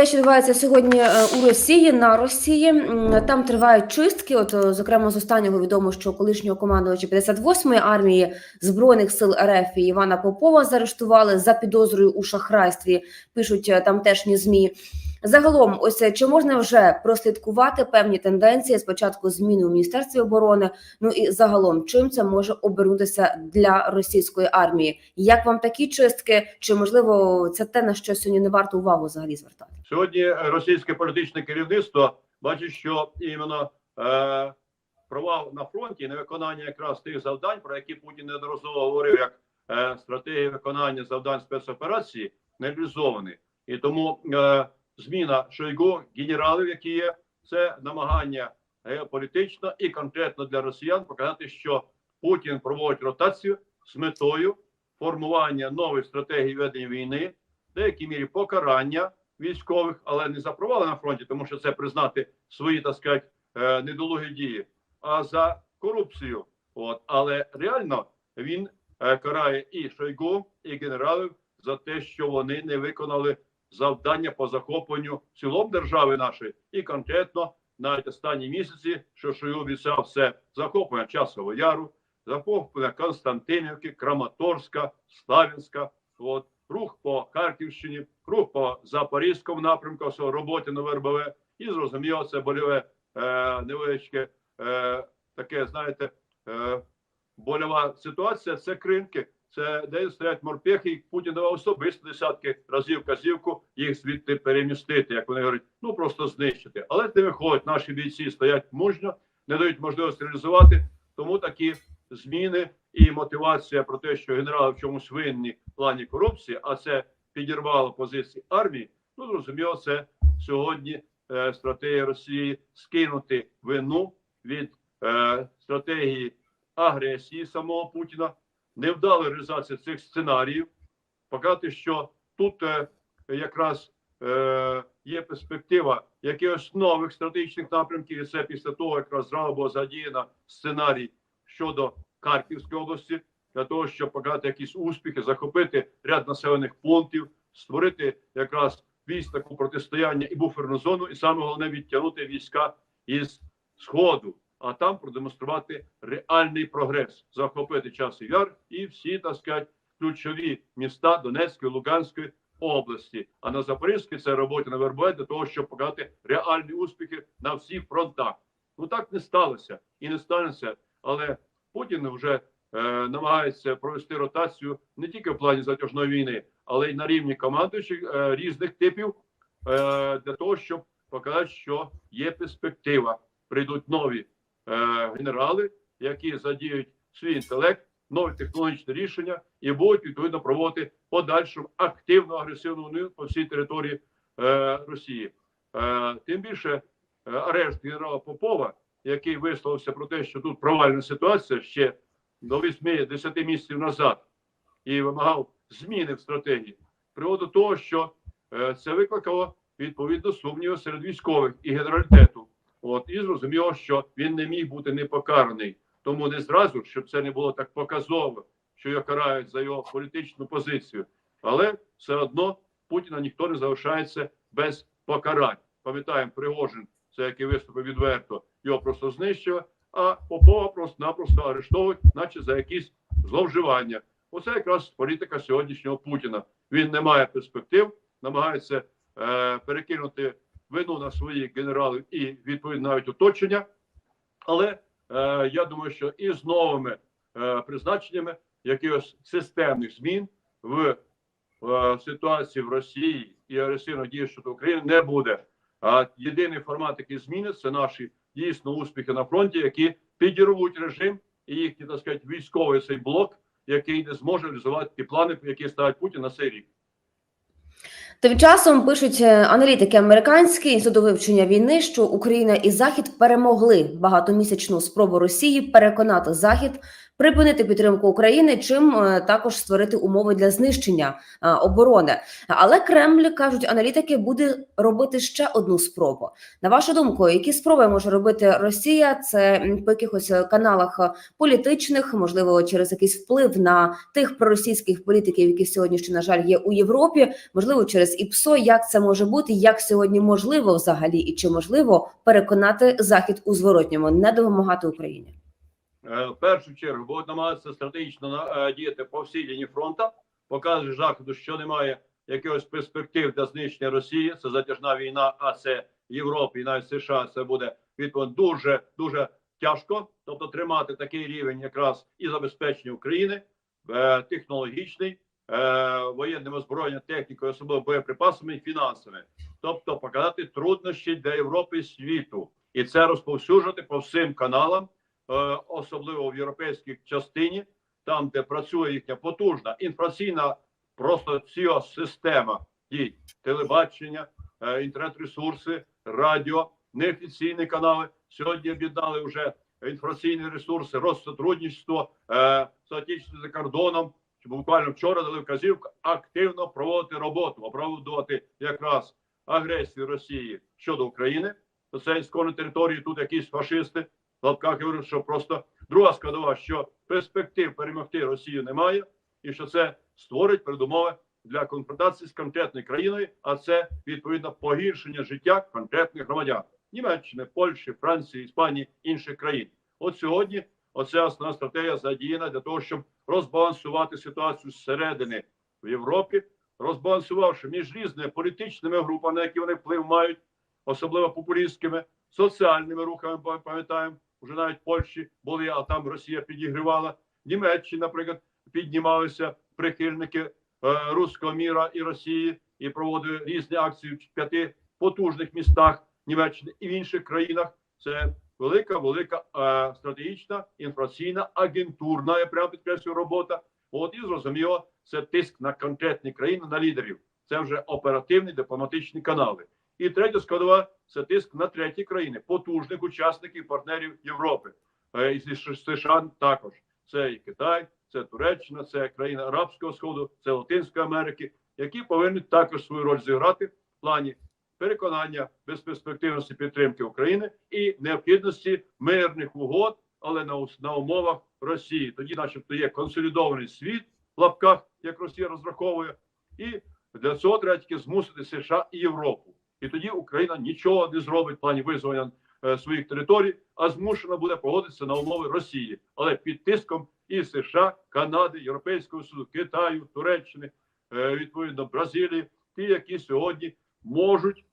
те, що відбувається сьогодні е, у Росії на Росії. Там тривають чистки. От, е, зокрема, з останнього відомо, що колишнього командувача 58-ї армії збройних сил РФ Івана Попова заарештували за підозрою у шахрайстві. Пишуть е, тамтешні змі. Загалом, ось чи можна вже прослідкувати певні тенденції спочатку зміни у міністерстві оборони? Ну і загалом, чим це може обернутися для російської армії? Як вам такі чистки? Чи можливо це те на що сьогодні не варто увагу взагалі звертати? Сьогодні російське політичне керівництво бачить, що іменно е, провал на фронті і невиконання якраз тих завдань, про які Путін неодноразово говорив, як е, стратегія виконання завдань спецоперації, не реалізовані. І тому е, зміна Шойгу, генералів, які є, це намагання геополітично і конкретно для росіян показати, що Путін проводить ротацію з метою формування нової стратегії ведення війни, в деякій мірі покарання військових, але не за провали на фронті, тому що це признати свої, так сказати, е, недолугі дії, а за корупцію. От але реально він е, карає і Шойгу, і генералів за те, що вони не виконали завдання по захопленню в цілому держави нашої, і конкретно навіть останні місяці, що Шойгу обіцяв все захоплення Часового Яру, захоплення Константинівки, Краматорська, Славянська. От рух по Харківщині, рух по Запорізькому напрямку, роботи на ВРБВ. І зрозуміло, це больове е, невеличке е, таке, знаєте, е, больова ситуація. Це кринки, це де стоять морпехи. і Путін давав особисто десятки разів казівку їх звідти перемістити, як вони говорять, ну просто знищити. Але не виходить. Наші бійці стоять мужньо, не дають можливості реалізувати. Тому такі зміни і мотивація про те, що генерали в чомусь винні в плані корупції, а це підірвало позиції армії. Ну зрозуміло, це сьогодні е, стратегія Росії скинути вину від е, стратегії агресії самого Путіна, невдала реалізація цих сценаріїв, показати, що тут е, якраз е, є перспектива якихось нових стратегічних напрямків, і це після того, якраз зразу було задіяно сценарій щодо Харківської області для того, щоб показати якісь успіхи, захопити ряд населених пунктів, створити якраз військ таку протистояння і буферну зону, і саме головне відтягнути війська із сходу, а там продемонструвати реальний прогрес, захопити час яр і всі так сказати, ключові міста Донецької, Луганської області. А на Запорізькій це робота на ВРБ для того, щоб показати реальні успіхи на всіх фронтах. Ну так не сталося і не станеться. Але Путін вже е, намагається провести ротацію не тільки в плані затяжної війни, але й на рівні командуючих е, різних типів е, для того, щоб показати, що є перспектива. Прийдуть нові е, генерали, які задіють свій інтелект, нові технологічні рішення і будуть відповідно проводити подальшу активну агресивну війну по всій території е, Росії. Е, тим більше е, арешт генерала Попова який висловився про те, що тут провальна ситуація ще до 8-10 місяців назад і вимагав зміни в стратегії, приводу того, що е, це викликало відповідно сумніви серед військових і генералітету. От і зрозуміло, що він не міг бути непокараний. Тому не зразу, щоб це не було так показово, що його карають за його політичну позицію. Але все одно Путіна ніхто не залишається без покарань. Пам'ятаємо, Пригожин, це який виступив відверто, його просто знищили, а Попова просто-напросто арештовують, наче за якісь зловживання. Оце якраз політика сьогоднішнього Путіна. Він не має перспектив, намагається е, перекинути вину на своїх генералів і відповідно навіть оточення. Але е, я думаю, що і з новими е, призначеннями якихось системних змін в е, ситуації в Росії і агресивно дії щодо України не буде. А єдиний формат, який зміни, це наші дійсно успіхи на фронті, які підірвуть режим і їхній так сказати, військовий цей блок, який не зможе реалізувати ті плани, які ставить Путін на цей рік. Тим часом пишуть е, аналітики американські інституту вивчення війни, що Україна і Захід перемогли багатомісячну спробу Росії переконати Захід припинити підтримку України, чим е, також створити умови для знищення е, оборони. Але Кремль кажуть, аналітики буде робити ще одну спробу. На вашу думку, які спроби може робити Росія? Це по якихось е, каналах політичних, можливо, через якийсь вплив на тих проросійських політиків, які сьогодні ще на жаль є у Європі, можливо, через ІПСО. Як це може бути? Як сьогодні можливо взагалі, і чи можливо переконати захід у зворотньому, не допомагати Україні? Е, В першу чергу будуть намагатися стратегічно е, діяти по всій лінії фронту, показує заходу, що немає якихось перспектив для знищення Росії. Це затяжна війна, а це Європі і навіть США. Це буде відповідь дуже дуже тяжко. Тобто тримати такий рівень якраз і забезпечення України е, технологічний, воєнним озброєнням, технікою, особливо боєприпасами і фінансами. Тобто показати труднощі для Європи і світу, і це розповсюджувати по всім каналам особливо в європейській частині, там, де працює їхня потужна інформаційна просто ціла система дій, телебачення, е, інтернет-ресурси, радіо, неофіційні канали. Сьогодні об'єднали вже інформаційні ресурси, розсотрудничество е, соотечественним за кордоном. Буквально вчора дали вказівку активно проводити роботу, оправдувати якраз агресію Росії щодо України. Це ісконні території, тут якісь фашисти, лапках я говорю, що просто друга складова, що перспектив перемогти Росію немає, і що це створить передумови для конфронтації з конкретною країною, а це відповідно погіршення життя конкретних громадян Німеччини, Польщі, Франції, Іспанії, інших країн. От сьогодні оця основна стратегія задіяна для того, щоб розбалансувати ситуацію зсередини в Європі, розбалансувавши між різними політичними групами, на які вони вплив мають, особливо популістськими, соціальними рухами, пам'ятаємо, вже навіть Польщі були, а там Росія підігрівала. В Німеччині, наприклад, піднімалися прихильники е, руського міра і Росії і проводили різні акції в п'яти потужних містах Німеччини і в інших країнах. Це велика, велика е, стратегічна інформаційна агентурна, я прямо підкреслюю, робота. От і зрозуміло, це тиск на конкретні країни, на лідерів. Це вже оперативні дипломатичні канали. І третя складова це тиск на треті країни, потужних учасників партнерів Європи. Е, І США також. Це і Китай, це Туреччина, це країни Арабського Сходу, це Латинської Америки, які повинні також свою роль зіграти в плані переконання безперспективності підтримки України і необхідності мирних угод, але на, на умовах Росії. Тоді, начебто, є консолідований світ в лапках, як Росія розраховує, і для цього треба тільки змусити США і Європу. І тоді Україна нічого не зробить в плані визволення своїх територій, а змушена буде погодитися на умови Росії, але під тиском і США, Канади, Європейського Союзу, Китаю, Туреччини, е, відповідно Бразилії, ті, які сьогодні можуть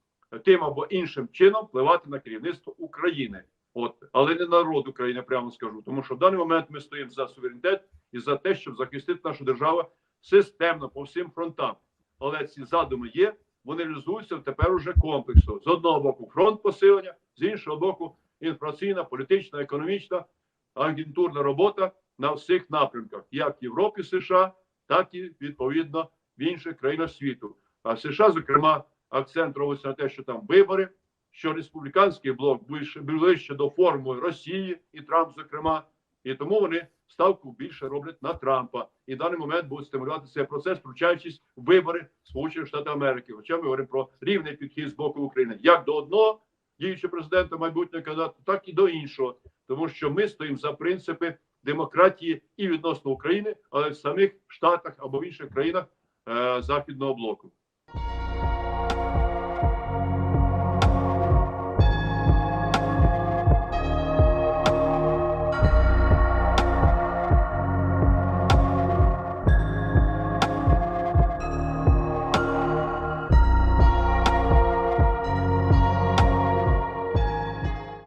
тим або іншим чином впливати на керівництво України. От, але не народ України, прямо скажу, тому що в даний момент ми стоїмо за суверенітет і за те, щоб захистити нашу державу системно по всім фронтам. Але ці задуми є, вони реалізуються тепер уже комплексно. З одного боку, фронт посилення, з іншого боку, інформаційна, політична, економічна, агентурна робота на всіх напрямках, як в Європі, США, так і відповідно в інших країнах світу. А США, зокрема, акцент робиться на те, що там вибори, що республіканський блок ближче, ближче до формули Росії і Трамп, зокрема, і тому вони ставку більше роблять на Трампа. І в даний момент будуть стимулювати цей процес, включаючись в вибори Сполучених Штатів Америки. Хоча ми говоримо про рівний підхід з боку України, як до одного діючого президента майбутнього кандидата, так і до іншого, тому що ми стоїмо за принципи демократії і відносно України, але в самих Штатах або в інших країнах е, західного блоку.